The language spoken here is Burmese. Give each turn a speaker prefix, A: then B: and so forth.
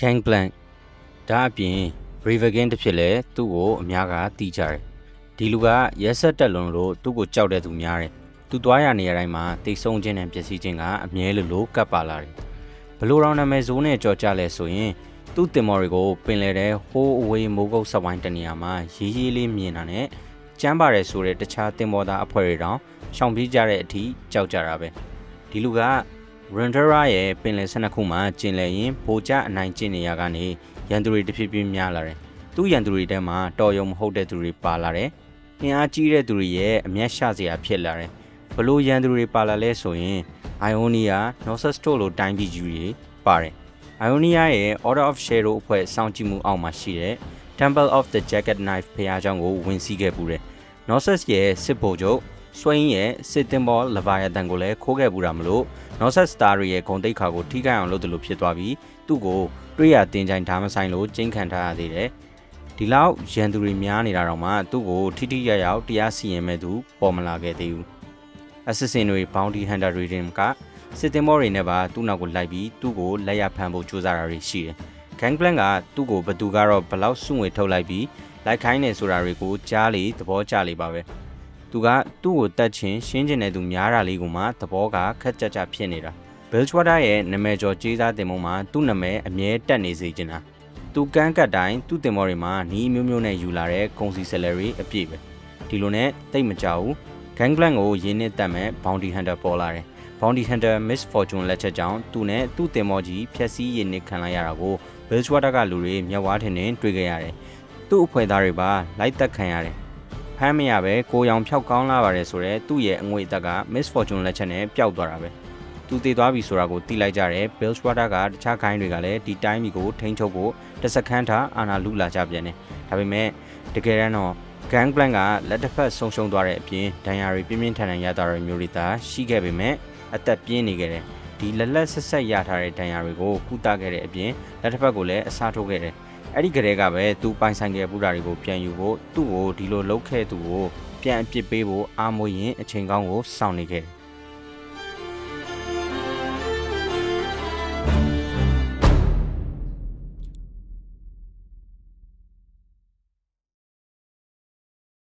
A: Gangplank ဒါအပြင် Riverkin တစ်ဖြစ်လဲသူ့ကိုအများကတီးကြတယ်ဒီလူကရက်ဆက်တက်လွန်လို့သူ့ကိုကြောက်တဲ့သူများတယ်သူသွားရနေရတိုင်းမှာတိတ်ဆုံးခြင်းနဲ့ပျက်စီးခြင်းကအမြဲလိုလိုကပ်ပါလာတယ်ဘလို့တော်နာမည်ဇိုးနဲ့ကြော်ကြလဲဆိုရင်သူ့တင်မော်တွေကိုပင်လေတဲ့ဟိုးအဝေးမိုးကုတ်ဆက်ဝိုင်းတနေရာမှာရေးရေးလေးမြင်တာနဲ့ကျမ်းပါတယ်ဆိုတဲ့တခြားတင်မော်သားအဖွဲ့တွေတောင်ရှောင်ပြေးကြတဲ့အထိကြောက်ကြတာပဲဒီလူက Rendera ရဲ့ပင်လယ်၁၂ခုမှာကျင်လည်ရင်ဗိုလ်ကျအနိုင်ကျင့်နေရကနေရန်သူတွေတဖြည်းဖြည်းများလာတယ်။သူ့ရန်သူတွေထဲမှာတော်ရုံမဟုတ်တဲ့သူတွေပါလာတယ်။အင်အားကြီးတဲ့သူတွေရဲ့အမျက်ရှစရာဖြစ်လာတယ်။ဘလို့ရန်သူတွေပါလာလဲဆိုရင် Ionia, Nosesto လိုတိုင်းပြည်ကြီးတွေပါတယ်။ Ionia ရဲ့ Order of Shadow အဖွဲ့စောင့်ကြည့်မှုအောက်မှာရှိတဲ့ Temple of the Jagged Knife ဖျားကြောင်းကိုဝင်စီးခဲ့ပူတယ်။ Nosesto ရဲ့စစ်ဗိုလ်ချုပ် ဆွိင်းရဲ့စစ်တင်ဘောလဗာယတန်ကိုလည်းခိုးခဲ့ပူတာမလို့နောက်ဆက်စတာတွေရဲ့ဂုံတိတ်ခါကိုထိခိုက်အောင်လုပ်တယ်လို့ဖြစ်သွားပြီးသူ့ကိုတွေ့ရတင်ချိုင်ဓာမဆိုင်လို့ကျင်းခံထားရသေးတယ်ဒီလောက်ရန်သူတွေများနေတာတော့မှသူ့ကိုထိထိရရောက်တရားစီရင်မဲ့သူပေါ်မလာခဲ့သေးဘူး assassin တွေ bounty hunter တွေတင်ကစစ်တင်မောတွေနဲ့ပါသူ့နောက်ကိုလိုက်ပြီးသူ့ကိုလက်ရဖမ်းဖို့ကြိုးစားတာတွေရှိတယ် gangplank ကသူ့ကိုဘသူကတော့ဘလောက်စွန့်ဝေထုတ်လိုက်ပြီးလိုက်ခိုင်းနေဆိုတာတွေကိုကြားလေသဘောကျလေပါပဲ သူကသူ့ကိုတတ်ချင်းရှင်းကျင်တဲ့သူများတာလေးကိုမှသဘောကခက်ကြကြဖြစ်နေတာ Bilgewater ရဲ့နာမည်ကျော်ကြေးစားတင်မုံမှာသူ့နာမည်အမြဲတက်နေစေချင်တာသူကန်းကတ်တိုင်းသူ့တင်မောတွေမှာနီးမျိုးမျိုးနဲ့ယူလာတဲ့ကုန်စီ salary အပြည့်ပဲဒီလိုနဲ့တိတ်မကြောက်ဘူး Gangplank ကိုရင်းနှီးတက်မဲ့ Bounty Hunter ပေါ်လာတယ် Bounty Hunter Miss Fortune လက်ချက်ကြောင့်သူနဲ့သူ့တင်မောကြီးဖျက်ဆီးရင်းနှီးခံလိုက်ရတာကို Bilgewater ကလူတွေမျက်ဝါးထင်ထင်တွေ့ခဲ့ရတယ်သူ့အဖွဲ့သားတွေပါလိုက်တက်ခံရတယ် ဖမ်းမရပဲကိုရောင်ဖြောက်ကောင်းလာပါတယ်ဆိုတော့သူ့ရဲ့အငွေအသက်က Miss Fortune လက်ချက်နဲ့ပျောက်သွားတာပဲသူတည်သွားပြီဆိုတာကိုသိလိုက်ကြတယ် Bill Swatter ကတခြားခိုင်းတွေကလည်းဒီတိုင်းမီကိုထိန်းချုပ်ဖို့တစ်စက္ကန့်ထားအာဏာလုလာကြပြန်တယ်ဒါပေမဲ့တကယ်တမ်းတော့ Gangplank ကလက်တစ်ဖက်ဆုံးရှုံးသွားတဲ့အပြင်ဒဏ်ရာတွေပြင်းပြင်းထန်ထန်ရတာတွေမျိုးတွေသာရှိခဲ့ပေမဲ့အသက်ပြင်းနေခဲ့တယ်ဒီလက်လက်ဆက်ဆက်ရထားတဲ့ဒဏ်ရာတွေကိုကုသခဲ့တဲ့အပြင်လက်တစ်ဖက်ကိုလည်းအစားထိုးခဲ့တယ် အဲ့ဒီကလေးကပဲသူပိုင်ဆိုင်ခဲ့ပူတာတွေကိုပြန်ယူဖို့သူ့ကိုဒီလိုလှုပ်ခဲ့သူကိုပြန်အပြစ်ပေးဖို့အာမွေရင်အချိန်ကောင်းကိုစောင့်နေခဲ့တယ်